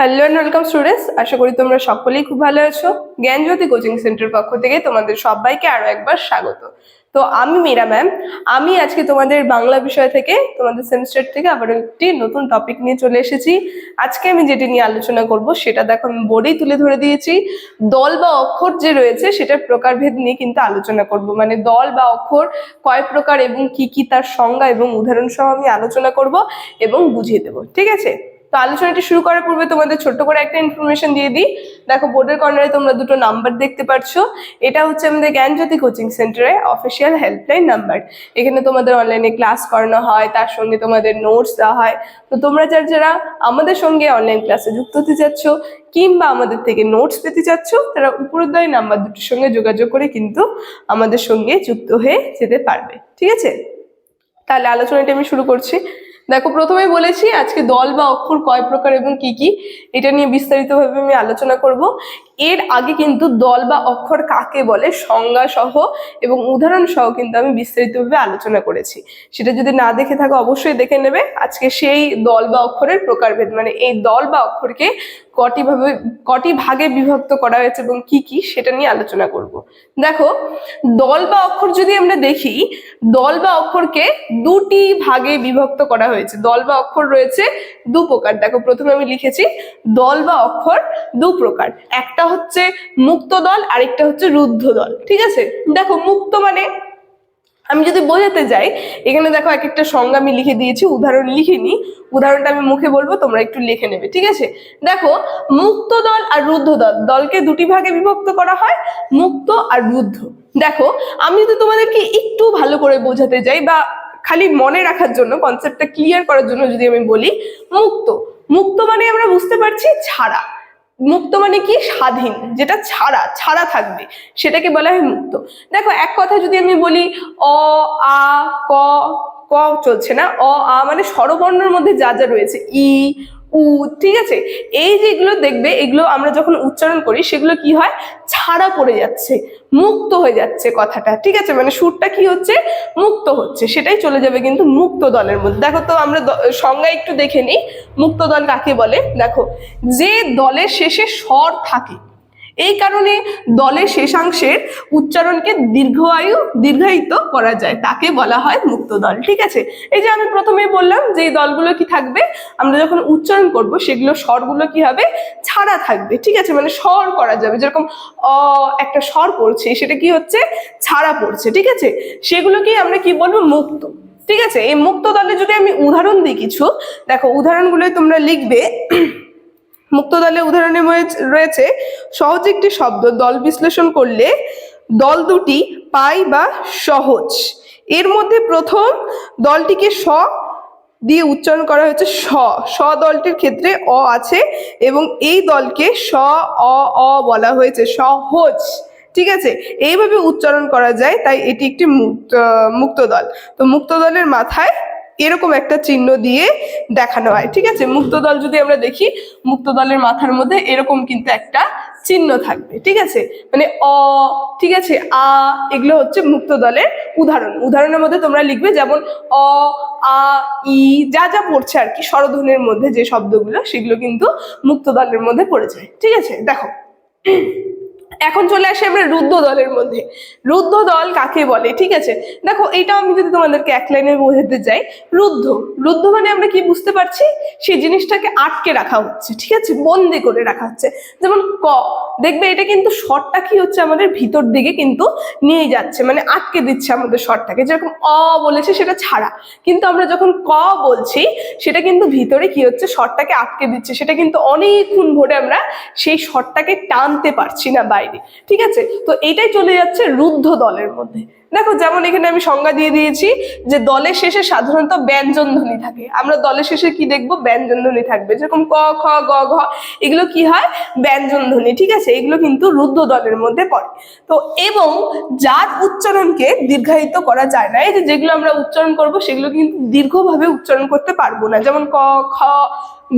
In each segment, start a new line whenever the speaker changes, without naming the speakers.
Hello and welcome students আশা করি তোমরা সকলেই খুব ভালো আছো। জ্ঞানজ্যোতি কোচিং সেন্টার পক্ষ থেকে তোমাদের সবাইকে আরও একবার স্বাগত। তো আমি মীরা ম্যাম আমি আজকে তোমাদের বাংলা বিষয় থেকে, তোমাদের সেমিস্টার থেকে আবার একটি নতুন টপিক নিয়ে চলে এসেছি। আজকে আমি যেটি নিয়ে আলোচনা করব, সেটা দেখো আমি বোর্ডেই তুলে ধরে দিয়েছি। দল বা অক্ষর যে রয়েছে, সেটার প্রকারভেদ নিয়ে কিন্তু আলোচনা করব। মানে দল বা অক্ষর কয় প্রকার এবং কি কি তার সংজ্ঞা এবং উদাহরণ সহ আমি আলোচনা করব এবং বুঝিয়ে দেবো। ঠিক আছে? তো আলোচনাটি শুরু করার পূর্বে তোমাদের ছোট্ট করে একটা ইনফরমেশন দিয়ে দিই। দেখো বোর্ডের কর্নারে তোমরা দুটো নাম্বার দেখতে পাচ্ছ এটা হচ্ছে আমাদের জ্ঞানজ্যোতি কোচিং সেন্টারে অফিসিয়াল হেল্পলাইন নাম্বার এখানে তোমাদের অনলাইনে ক্লাস করানো হয়, তার সঙ্গে তোমাদের নোটস দেওয়া হয়। তো তোমরা যারা যারা আমাদের সঙ্গে অনলাইন ক্লাসে যুক্ত হতে চাচ্ছ, কিংবা আমাদের থেকে নোটস পেতে চাচ্ছ, তারা উপরোদয় নাম্বার দুটোর সঙ্গে যোগাযোগ করে কিন্তু আমাদের সঙ্গে যুক্ত হয়ে যেতে পারবে। ঠিক আছে? তাহলে আলোচনাটি আমি শুরু করছি। দেখো, প্রথমেই বলেছি আজকে দল বা অক্ষর কয় প্রকার এবং কি কি, এটা নিয়ে বিস্তারিতভাবে আমি আলোচনা করব। এর আগে কিন্তু দল বা অক্ষর কাকে বলে সংজ্ঞা সহ এবং উদাহরণ সহ কিন্তু আমি বিস্তারিতভাবে আলোচনা করেছি। সেটা যদি না দেখে থাকো অবশ্যই দেখে নেবে। আজকে সেই দল বা অক্ষরের প্রকারভেদ মানে এই দল বা অক্ষরকে কটি ভাবে, কটি ভাগে বিভক্ত করা হয়েছে এবং কি কি সেটা নিয়ে আলোচনা করব। দেখো, দল বা অক্ষর যদি আমরা দেখি, দল বা অক্ষরকে দুটি ভাগে বিভক্ত করা হয়েছে। দল বা অক্ষর রয়েছে দু প্রকার দেখো, প্রথমে আমি লিখেছি, দল বা অক্ষর দু প্রকার একটা হচ্ছে মুক্ত দল, আরেকটা হচ্ছে রুদ্ধ দল। ঠিক আছে? দেখো, মুক্ত মানে আমি যদি বোঝাতে যাই, এখানে দেখো এক একটা সংজ্ঞা আমি লিখে দিয়েছি, উদাহরণ লিখিনি। উদাহরণটা আমি মুখে বলব, তোমরা একটু লিখে নেবে, ঠিক আছে? দেখো, মুক্ত দল আর রুদ্ধ দল। দলকে দুটি ভাগে বিভক্ত করা হয়, মুক্ত আর রুদ্ধ। দেখো, আমি যদি তোমাদেরকে একটু ভালো করে বোঝাতে যাই, বা খালি মনে রাখার জন্য কনসেপ্টটা ক্লিয়ার করার জন্য যদি আমি বলি, মুক্ত। মুক্ত মানে আমরা বুঝতে পারছি ছাড়া। মুক্ত মানে কি? স্বাধীন, যেটা ছাড়া ছাড়া থাকবে। সেটাকে বলা হয় মুক্ত। দেখো, এক কথা যদি আমি বলি, অ, আ, ক ক চলছে না? অ, আ মানে স্বরবর্ণের মধ্যে যা যা রয়েছে, ই উ, ঠিক আছে? এই যেগুলো দেখবে, এগুলো আমরা যখন উচ্চারণ করি, সেগুলো কি হয়? ছাড়া পড়ে যাচ্ছে, মুক্ত হয়ে যাচ্ছে কথাটা, ঠিক আছে? মানে সুরটা কি হচ্ছে? মুক্ত হচ্ছে, সেটাই চলে যাবে কিন্তু মুক্ত দলের মধ্যে। দেখো তো, আমরা সংজ্ঞা একটু দেখে নিই। মুক্ত দল কাকে বলে? দেখো, যে দলের শেষে স্বর থাকে এই কারণে দলের শেষাংশের উচ্চারণকে দীর্ঘায়ু দীর্ঘায়িত করা যায়। তাকে বলা হয় মুক্ত দল। ঠিক আছে? এই যে আমি প্রথমে বললাম যে দলগুলো কি থাকবে, আমরা যখন উচ্চারণ করব, সেগুলো স্বরগুলো কি হবে? ছাড়া থাকবে। ঠিক আছে? মানে স্বর করা যাবে। যেরকম অ একটা স্বর পড়ছে, সেটা কি হচ্ছে? ছাড়া পড়ছে। ঠিক আছে? সেগুলোকেই আমরা কি বলব? মুক্ত। ঠিক আছে? এই মুক্ত দলে যদি আমি উদাহরণ দিই কিছু, দেখো উদাহরণগুলোই তোমরা লিখবে মুক্ত দলে উদাহরণে রয়েছে, সহজ একটি শব্দ, দল বিশ্লেষণ করলে দল দুটি পাই বা সহজ। এর মধ্যে প্রথম দলটিকে স দিয়ে উচ্চারণ করা হয়েছে স। স দলটির ক্ষেত্রে অ আছে এবং এই দলকে স, অ অ বলা হয়েছে, সহজ। ঠিক আছে? এইভাবে উচ্চারণ করা যায়, তাই এটি একটি মুক্ত মুক্ত দল। তো মুক্ত দলের মাথায় এরকম একটা চিহ্ন দিয়ে দেখানো হয়, ঠিক আছে? মুক্ত দল যদি আমরা দেখি, মুক্ত দলের মাথার মধ্যে এরকম কিন্তু একটা চিহ্ন থাকবে, ঠিক আছে? মানে অ, ঠিক আছে? আ, এগুলো হচ্ছে মুক্ত দলের উদাহরণ। উদাহরণের মধ্যে তোমরা লিখবে যেমন অ, আ, ই, যা যা পড়ছে আর কি, স্বরধ্বনির মধ্যে যে শব্দগুলো, সেগুলো কিন্তু মুক্ত দলের মধ্যে পড়ে যায়, ঠিক আছে? দেখো। এখন চলে আসি আমরা রুদ্ধ দলের মধ্যে। রুদ্ধ দল কাকে বলে? ঠিক আছে? দেখো এটা আমি যদি তোমাদেরকে এক লাইনে বোঝাতে যাই রুদ্ধ। রুদ্ধ মানে আমরা কি বুঝতে পারছি? সেই জিনিসটাকে আটকে রাখা হচ্ছে, ঠিক আছে? বন্দি করে রাখা হচ্ছে। যেমন ক, দেখবে এটা কিন্তু শর্টটা কি হচ্ছে আমাদের ভিতর দিকে কিন্তু নিয়ে যাচ্ছে মানে আটকে দিচ্ছে আমাদের শর্টটাকে যেরকম অ বলেছে সেটা ছাড়া। কিন্তু আমরা যখন ক বলছি, সেটা কিন্তু ভিতরে কি হচ্ছে? শর্টটাকে আটকে দিচ্ছে। সেটা কিন্তু অনেকক্ষণ ধরে আমরা সেই শর্টটাকে টানতে পারছি না বাইরে। ঠিক আছে? তো এটাই চলে যাচ্ছে রুদ্ধ দলের মধ্যে। দেখো, যেমন এখানে আমি সংজ্ঞা দিয়ে দিয়েছি যে দলের শেষে সাধারণত ব্যঞ্জন ধ্বনি থাকে। আমরা দলের শেষে কি দেখব? ব্যঞ্জন ধ্বনি থাকবে। যেরকম ক, খ, গ, ঘ, এগুলো কি হয়? ব্যঞ্জন ধ্বনি ঠিক আছে? এগুলো কিন্তু রুদ্ধ দলের মধ্যে পড়ে। তো এবং যার উচ্চারণকে দীর্ঘায়িত করা যায় না। এই যে যেগুলো আমরা উচ্চারণ করব, সেগুলো কিন্তু দীর্ঘভাবে উচ্চারণ করতে পারব না। যেমন ক, খ,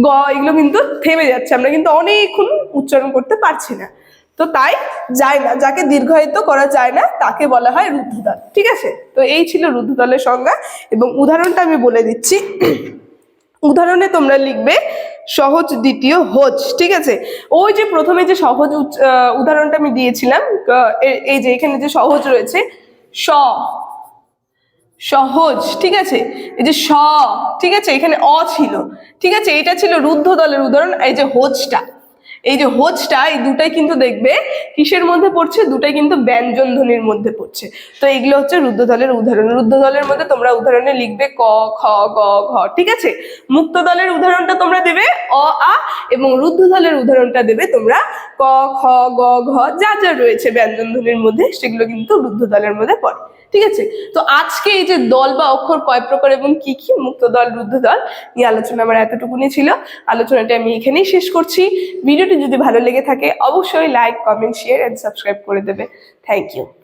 গ, এগুলো কিন্তু থেমে যাচ্ছে। আমরা কিন্তু অনেকক্ষণ উচ্চারণ করতে পারছি না। তো তাই যায় না, যাকে দীর্ঘায়িত করা যায় না, তাকে বলা হয় রুদ্ধদল। ঠিক আছে? তো এই ছিল রুদ্ধদলের সংজ্ঞা এবং উদাহরণটা আমি বলে দিচ্ছি। উদাহরণে তোমরা লিখবে সহজ দ্বিতীয় হোজ, ঠিক আছে? ওই যে প্রথমে যে সহজ উদাহরণটা আমি দিয়েছিলাম এই যে এখানে যে সহজ রয়েছে, স, সহজ, ঠিক আছে? এই যে স, ঠিক আছে? এখানে অ ছিল। ঠিক আছে? এটা ছিল রুদ্ধ দলের উদাহরণ, এই যে হোজটা। এই যে হোজটা এই দুটাই কিন্তু দেখবে কিসের মধ্যে পড়ছে? দুটাই কিন্তু ব্যঞ্জন ধ্বনির মধ্যে পড়ছে। তো এগুলো হচ্ছে রুদ্ধ দলের উদাহরণ। রুদ্ধ দলের মধ্যে তোমরা উদাহরণে লিখবে ক, খ, গ, ঘ, ঠিক আছে? মুক্ত দলের উদাহরণটা তোমরা দেবে অ, আ এবং রুদ্ধ দলের উদাহরণটা দেবে তোমরা ক, খ, গ, ঘ, যা যা রয়েছে ব্যঞ্জন ধ্বনির মধ্যে, সেগুলো কিন্তু রুদ্ধ দলের মধ্যে পড়ে। ঠিক আছে? তো আজকে এই যে দল বা অক্ষর কয় প্রকার এবং কি কি মুক্ত দল, রুদ্ধ দল, নিয়ে আলোচনা আমার এতটুকুনি ছিল। আলোচনাটা আমি এখানেই শেষ করছি। ভিডিওটি যদি ভালো লেগে থাকে, অবশ্যই like comment share and subscribe করে দেবে। Thank you